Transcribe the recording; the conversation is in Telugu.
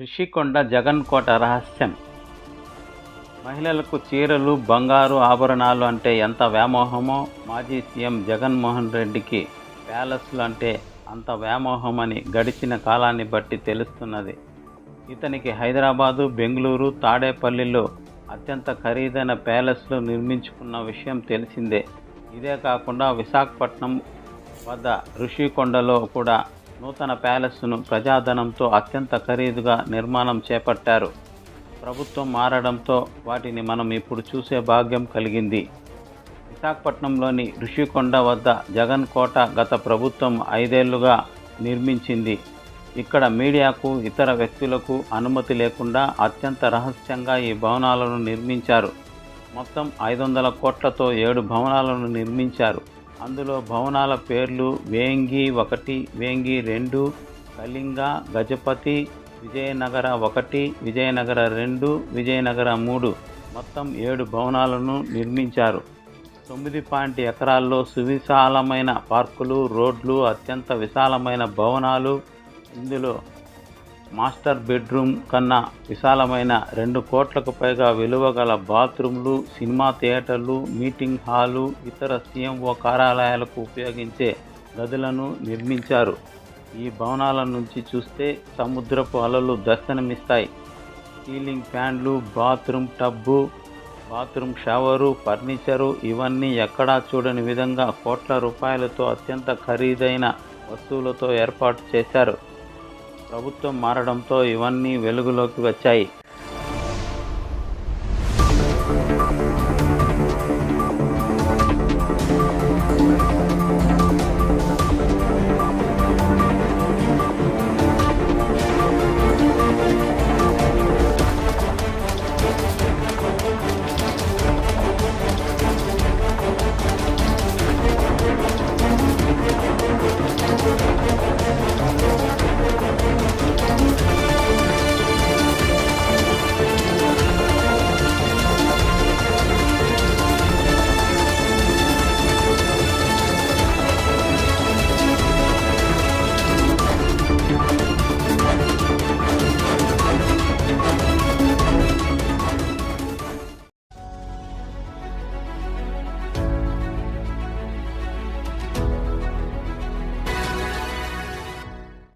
రిషికొండ జగన్ కోట రహస్యం. మహిళలకు చీరలు బంగారు ఆభరణాలు అంటే ఎంత వ్యామోహమో మాజీ సీఎం జగన్మోహన్ రెడ్డికి ప్యాలెస్లు అంటే అంత వ్యామోహమని గడిచిన కాలాన్ని బట్టి తెలుస్తున్నది. ఇతనికి హైదరాబాదు బెంగళూరు తాడేపల్లిలో అత్యంత ఖరీదైన ప్యాలెస్లు నిర్మించుకున్న విషయం తెలిసిందే. ఇదే కాకుండా విశాఖపట్నం వద్ద ఋషికొండలో కూడా నూతన ప్యాలెస్ను ప్రజాధనంతో అత్యంత ఖరీదుగా నిర్మాణం చేపట్టారు. ప్రభుత్వం మారడంతో వాటిని మనం ఇప్పుడు చూసే భాగ్యం కలిగింది. విశాఖపట్నంలోని ఋషికొండ వద్ద జగన్ కోట గత ప్రభుత్వం ఐదేళ్ళుగా నిర్మించింది. ఇక్కడ మీడియాకు ఇతర వ్యక్తులకు అనుమతి లేకుండా అత్యంత రహస్యంగా ఈ భవనాలను నిర్మించారు. మొత్తం ఐదు వందల కోట్లతో ఏడు భవనాలను నిర్మించారు. అందులో భవనాల పేర్లు వేంగి ఒకటి వేంగి రెండు కళింగ గజపతి విజయనగర ఒకటి విజయనగర రెండు విజయనగర మూడు. మొత్తం ఏడు భవనాలను నిర్మించారు. తొమ్మిది పాయింట్ ఎకరాల్లో సువిశాలమైన పార్కులు రోడ్లు అత్యంత విశాలమైన భవనాలు. ఇందులో మాస్టర్ బెడ్రూమ్ కన్నా విశాలమైన రెండు కోట్లకు పైగా విలువ గల బాత్రూమ్లు సినిమా థియేటర్లు మీటింగ్ హాలు ఇతర సీఎంఓ కార్యాలయాలకు ఉపయోగించే గదులను నిర్మించారు. ఈ భవనాల నుంచి చూస్తే సముద్రపు అలలు దర్శనమిస్తాయి. సీలింగ్ ఫ్యాన్లు bathroom tub bathroom shower furniture ఇవన్నీ ఎక్కడా చూడని విధంగా కోట్ల రూపాయలతో అత్యంత ఖరీదైన వస్తువులతో ఏర్పాటు చేశారు. ప్రభుత్వం మారడంతో ఇవన్నీ వెలుగులోకి వచ్చాయి.